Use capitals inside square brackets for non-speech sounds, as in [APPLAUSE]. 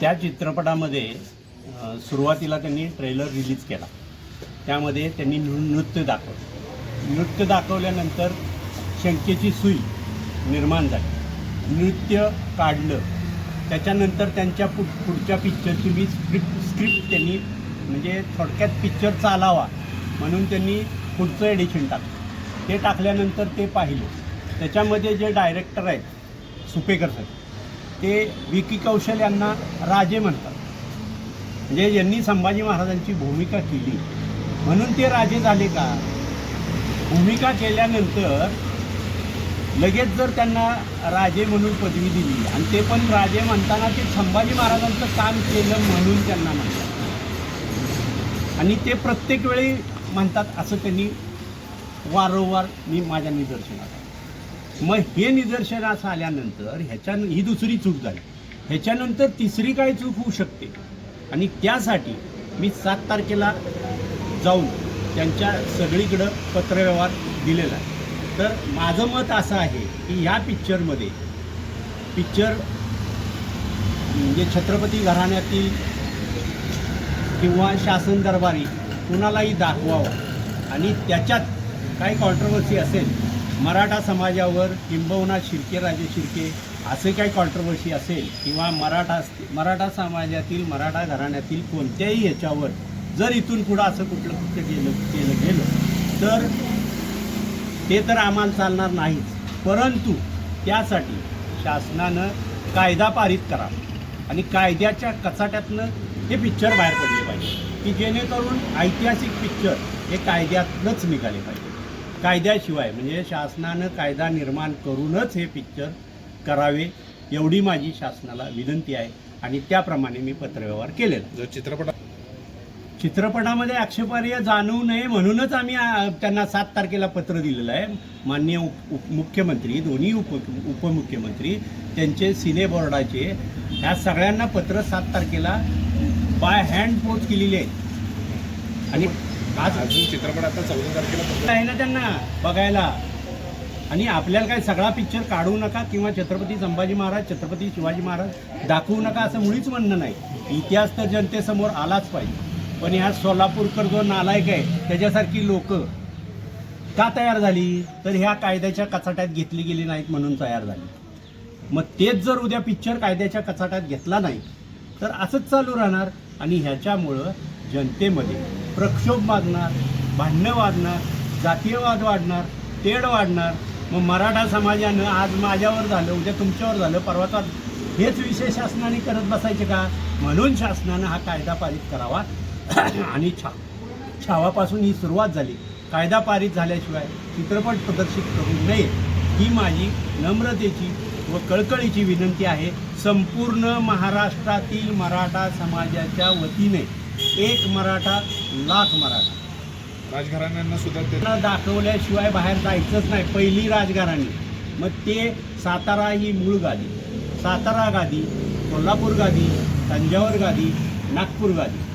त्या चित्रपटामध्ये सुरुवातीला त्यांनी ट्रेलर रिलीज केला. त्यामध्ये त्यांनी नृ- नृत्य दाखवलं. नृत्य दाखवल्यानंतर शंकेची सुई निर्माण झाली. नृत्य काढलं. त्याच्यानंतर त्यांच्या पु पुढच्या पिक्चरची मी स्क्रिप्ट स्क्रिप्ट त्यांनी म्हणजे थोडक्यात पिक्चर चालावा म्हणून त्यांनी पुढचं एडिशन टाकलं. ते टाकल्यानंतर ते पाहिलं. त्याच्यामध्ये जे डायरेक्टर आहेत सुपेकर साहेब ते विकी कौशल यांना राजे म्हणतात. म्हणजे यांनी संभाजी महाराजांची भूमिका केली. म्हणून ते राजे झाले का? भूमिका केल्यानंतर लगेच जर त्यांना राजे म्हणून पदवी दिली आणि ते पण राजे म्हणताना ते संभाजी महाराजांचं काम केलं म्हणून त्यांना म्हणतात. आणि ते प्रत्येक वेळी म्हणतात असं त्यांनी वारंवार मी माझ्या निदर्शनात मग हे निदर्शनास आल्यानंतर ह्याच्या ही दुसरी चूक झाली. ह्याच्यानंतर तिसरी काय चूक होऊ शकते? आणि त्यासाठी मी सात तारखेला जाऊन त्यांच्या सगळीकडं पत्रव्यवहार दिलेला आहे. तर माझं मत असं आहे की ह्या पिक्चरमध्ये पिक्चर म्हणजे छत्रपती घराण्यातील किंवा शासन दरबारी कुणालाही दाखवावं आणि त्याच्यात काही कॉन्ट्रोवर्सी असेल मराठा समाजावर किंबहुना शिर्के राजे शिर्के असे काही कॉन्ट्रोवर्सी असेल किंवा मराठा मराठा समाजातील मराठा घराण्यातील कोणत्याही ह्याच्यावर जर इथून पुढं असं कुठलं कुठलं गेलं केलं गेलं तर ते तर आम्हाला चालणार नाहीच. परंतु त्यासाठी शासनानं कायदा पारित करावा आणि कायद्याच्या कचाट्यातनं हे पिक्चर बाहेर पडले पाहिजे की जेणेकरून ऐतिहासिक पिक्चर हे कायद्यातनंच निघाले पाहिजे. कायद्याशिवाय म्हणजे शासनानं कायदा निर्माण करूनच हे पिक्चर करावे एवढी माझी शासनाला विनंती आहे. आणि त्याप्रमाणे मी पत्रव्यवहार केलेला. जो चित्रपट चित्रपटामध्ये आक्षेपार्ह जाणवू नये म्हणूनच आम्ही त्यांना सात तारखेला पत्र दिलेलं आहे. माननीय उप उप- मुख्यमंत्री दोन्ही उप उपमुख्यमंत्री त्यांचे सिने बोर्डाचे ह्या सगळ्यांना पत्र सात तारखेला बाय हँड पोच केलेली आहे आणि आज अजून चित्रपट आता चौदा तारखेला आहे ना त्यांना बघायला. आणि आपल्याला काय सगळा पिक्चर काढू नका किंवा छत्रपती संभाजी महाराज छत्रपती शिवाजी महाराज दाखवू नका असं मुळीच म्हणणं नाही. इतिहास तर जनतेसमोर आलाच पाहिजे. पण ह्या सोलापूरकर जो नालायक आहे त्याच्यासारखी लोक का तयार झाली? तर ह्या कायद्याच्या कचाट्यात घेतली गेली नाहीत म्हणून तयार झाली. मग तेच जर उद्या पिक्चर कायद्याच्या कचाट्यात घेतला नाही तर असंच चालू राहणार. आणि ह्याच्यामुळं जनतेमध्ये प्रक्षोभ वाढणार भांडणं वाढणार जातीयवाद वाढणार तेढ वाढणार. मग मराठा समाजानं आज माझ्यावर झालं उद्या तुमच्यावर झालं परवाचा हेच विषय शासनाने करत बसायचे का? म्हणून शासनानं हा कायदा पारित करावा. [COUGHS] आणि छा छावापासून ही सुरुवात झाली. कायदा पारित झाल्याशिवाय चित्रपट प्रदर्शित करू नये. ही माझी नम्रतेची व कळकळीची विनंती आहे. संपूर्ण महाराष्ट्रातील मराठा समाजाच्या वतीने. एक मराठा लाख मराठा. राजघराण्यांना सुद्धा ते त्यांना दाखवल्याशिवाय बाहेर जायचंच नाही. पहिली राजघराणी. मग ते सातारा ही मूळ गादी. सातारा गादी कोल्हापूर गादी तंजावर गादी नागपूर गादी.